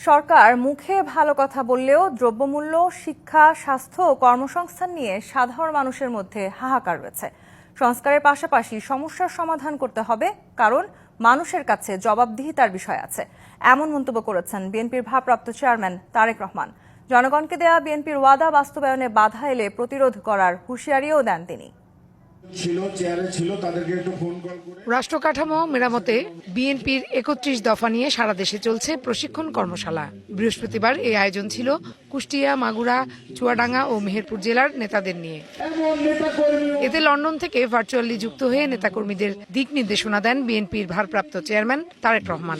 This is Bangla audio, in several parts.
সরকার মুখে ভালো কথা বললেও দ্রব্যমূল্য, শিক্ষা, স্বাস্থ্য ও কর্মসংস্থান নিয়ে সাধারণ মানুষের মধ্যে হাহাকার রয়েছে। সংস্কারের পাশাপাশি সমস্যার সমাধান করতে হবে, কারণ মানুষের কাছে জবাবদিহিতার বিষয় আছে। এমন মন্তব্য করেছেন বিএনপির ভারপ্রাপ্ত চেয়ারম্যান তারেক রহমান। জনগণকে দেয়া বিএনপির ওয়াদা বাস্তবায়নে বাধা এলে প্রতিরোধ করার হুঁশিয়ারিও দেন তিনি। ছিল চেয়ারে ছিল তাদেরকে একটু ফোন কল করে। রাষ্ট্র কাঠামো মেরামতে বিএনপির একত্রিশ দফা নিয়ে সারা দেশে চলছে প্রশিক্ষণ কর্মশালা। বৃহস্পতিবার এই আয়োজন ছিল কুষ্টিয়া মাগুরা চুয়াডাঙ্গা ও মেহেরপুর জেলার নেতাদের নিয়ে। এতে লন্ডন থেকে ভার্চুয়ালি যুক্ত হয়ে নেতাকর্মীদের দিক নির্দেশনা দেন বিএনপির ভারপ্রাপ্ত চেয়ারম্যান তারেক রহমান।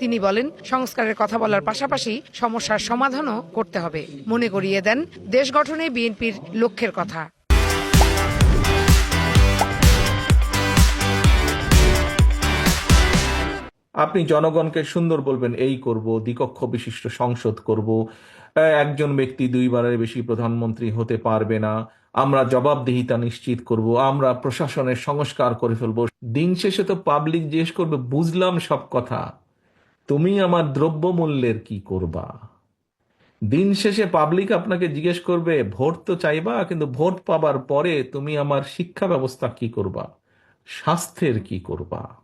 তিনি বলেন সংস্কারের কথা বলার পাশাপাশি সমস্যার সমাধানও করতে হবে। মনে করিয়ে দেন দেশ গঠনে বিএনপির লক্ষ্যের কথা। আপনি জনগণকে সুন্দর বলবেন, এই করব, দ্বিকক্ষ বিশিষ্ট সংসদ করব। একজন ব্যক্তি দুইবারের বেশি প্রধানমন্ত্রী হতে পারবে না। আমরা জবাবদিহিতা নিশ্চিত করব, আমরা প্রশাসনের সংস্কার করে ফেলব। দিন শেষে তো পাবলিক জিজ্ঞেস করবে, বুঝলাম সব কথা। তুমি আমার দ্রব্যমূল্যের কি করবা? দিন শেষে পাবলিক আপনাকে জিজ্ঞেস করবে, ভোট তো চাইবা, কিন্তু ভোট পাবার পরে তুমি আমার শিক্ষা ব্যবস্থা কি করবা? স্বাস্থ্যের কি করবা?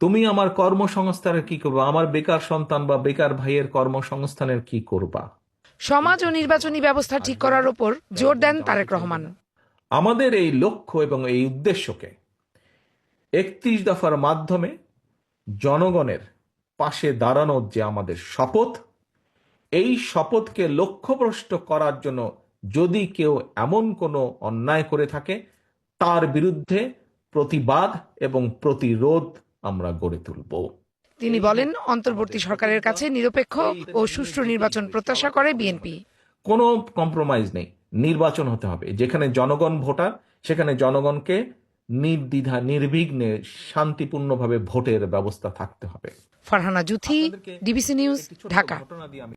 তুমি আমার কর্মসংস্থানের কি করবা? আমার বেকার সন্তান বা বেকার ভাইয়ের কর্মসংস্থানের কি করবা? সমাজ ও নির্বাচনী ব্যবস্থা ঠিক করার উপর জোর দেন তারেক রহমান। আমাদের এই লক্ষ্য এবং এই উদ্দেশ্যকে একত্রিশ দফার মাধ্যমে জনগণের পাশে দাঁড়ানোর যে আমাদের শপথ এই শপথকে লক্ষ্যভ্রষ্ট করার জন্য যদি কেউ এমন কোনো অন্যায় করে থাকে তার বিরুদ্ধে প্রতিবাদ এবং প্রতিরোধ আমরা গড়ে তুলব। তিনি বলেন অন্তর্বর্তী সরকারের কাছে নিরপেক্ষ ও সুষ্ঠু নির্বাচন প্রত্যাশা করে বিএনপি। কোনো কম্প্রোমাইজ নেই। নির্বাচন হতে হবে যেখানে জনগণ ভোটার সেখানে জনগণকে নির্দ্বিধা নির্বিঘ্নে শান্তিপূর্ণভাবে ভোটের ব্যবস্থা থাকতে হবে। Farhana Juthi DBC news Dhaka.